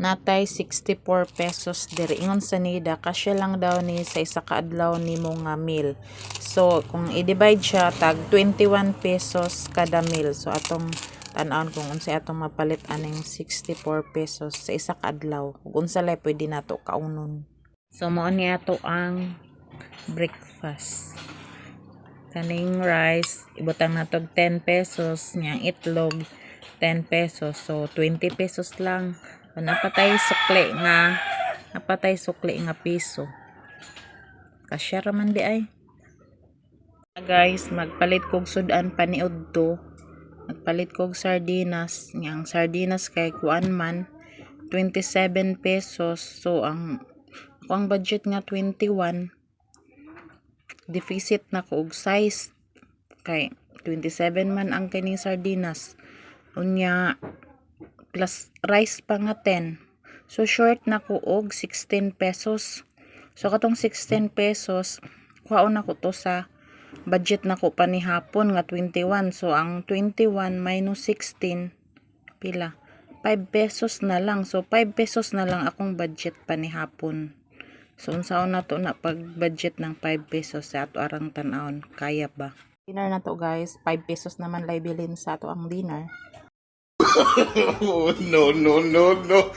natay 64 pesos diri. Ingon sa nida kasya lang daw ni sa isa ka adlaw nimo nga meal. So kung i-divide siya tag 21 pesos kada meal. So atong tan-awon kung unsay atong mapalit aning 64 pesos sa isa ka adlaw. Ug unsa lay pwede nato kaunon. So mao ni ato ang breakfast. Kaning rice ibutang nato 10 pesos. Niyang itlog 10 pesos. So 20 pesos lang napatay sukli nga napatay sukli nga piso. Kasya raman di ay. Guys magpalit kog sudan paniud to. Nagpalit kog sardinas. Niyang sardinas kay kuan man 27 pesos. So ang ako ang budget nga 21 deficit na ko og size. Kay 27 man ang kining sardinas. Unya plus rice pa nga 10 so short na ko og 16 pesos so katong 16 pesos kuhaon na ko to sa budget na ko panihapon nga 21 so ang 21 minus 16 pila 5 pesos na lang so 5 pesos na lang akong budget panihapon So, unsaon na to na pag-budget ng 5 pesos sa ato arang tanawon. Kaya ba? Dinner na to guys. 5 pesos naman lay sa ato ang dinner. Oh, no, no, no, no.